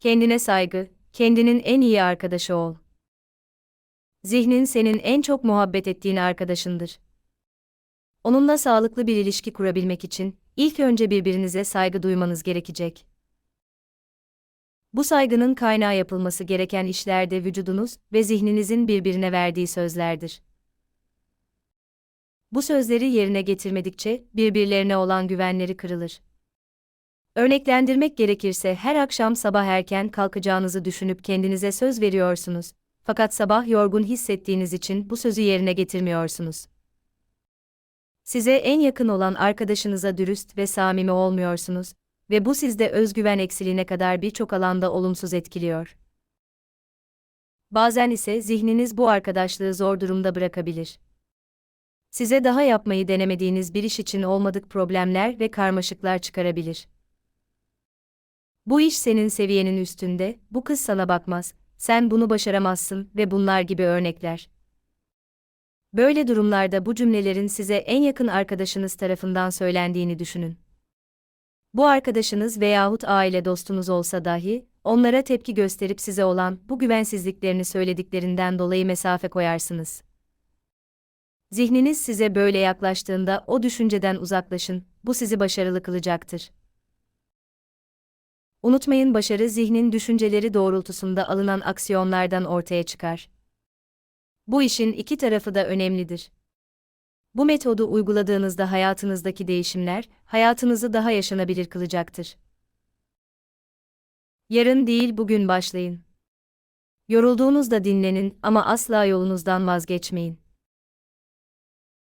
Kendine saygı, kendinin en iyi arkadaşı ol. Zihnin senin en çok muhabbet ettiğin arkadaşındır. Onunla sağlıklı bir ilişki kurabilmek için ilk önce birbirinize saygı duymanız gerekecek. Bu saygının kaynağı yapılması gereken işlerde vücudunuz ve zihninizin birbirine verdiği sözlerdir. Bu sözleri yerine getirmedikçe birbirlerine olan güvenleri kırılır. Örneklendirmek gerekirse her akşam sabah erken kalkacağınızı düşünüp kendinize söz veriyorsunuz. Fakat sabah yorgun hissettiğiniz için bu sözü yerine getirmiyorsunuz. Size en yakın olan arkadaşınıza dürüst ve samimi olmuyorsunuz ve bu sizde özgüven eksiliğine kadar birçok alanda olumsuz etkiliyor. Bazen ise zihniniz bu arkadaşlığı zor durumda bırakabilir. Size daha yapmayı denemediğiniz bir iş için olmadık problemler ve karmaşıklar çıkarabilir. Bu iş senin seviyenin üstünde, bu kız sana bakmaz, sen bunu başaramazsın ve bunlar gibi örnekler. Böyle durumlarda bu cümlelerin size en yakın arkadaşınız tarafından söylendiğini düşünün. Bu arkadaşınız veyahut aile dostunuz olsa dahi, onlara tepki gösterip size olan bu güvensizliklerini söylediklerinden dolayı mesafe koyarsınız. Zihniniz size böyle yaklaştığında o düşünceden uzaklaşın, bu sizi başarılı kılacaktır. Unutmayın başarı zihnin düşünceleri doğrultusunda alınan aksiyonlardan ortaya çıkar. Bu işin iki tarafı da önemlidir. Bu metodu uyguladığınızda hayatınızdaki değişimler, hayatınızı daha yaşanabilir kılacaktır. Yarın değil bugün başlayın. Yorulduğunuzda dinlenin ama asla yolunuzdan vazgeçmeyin.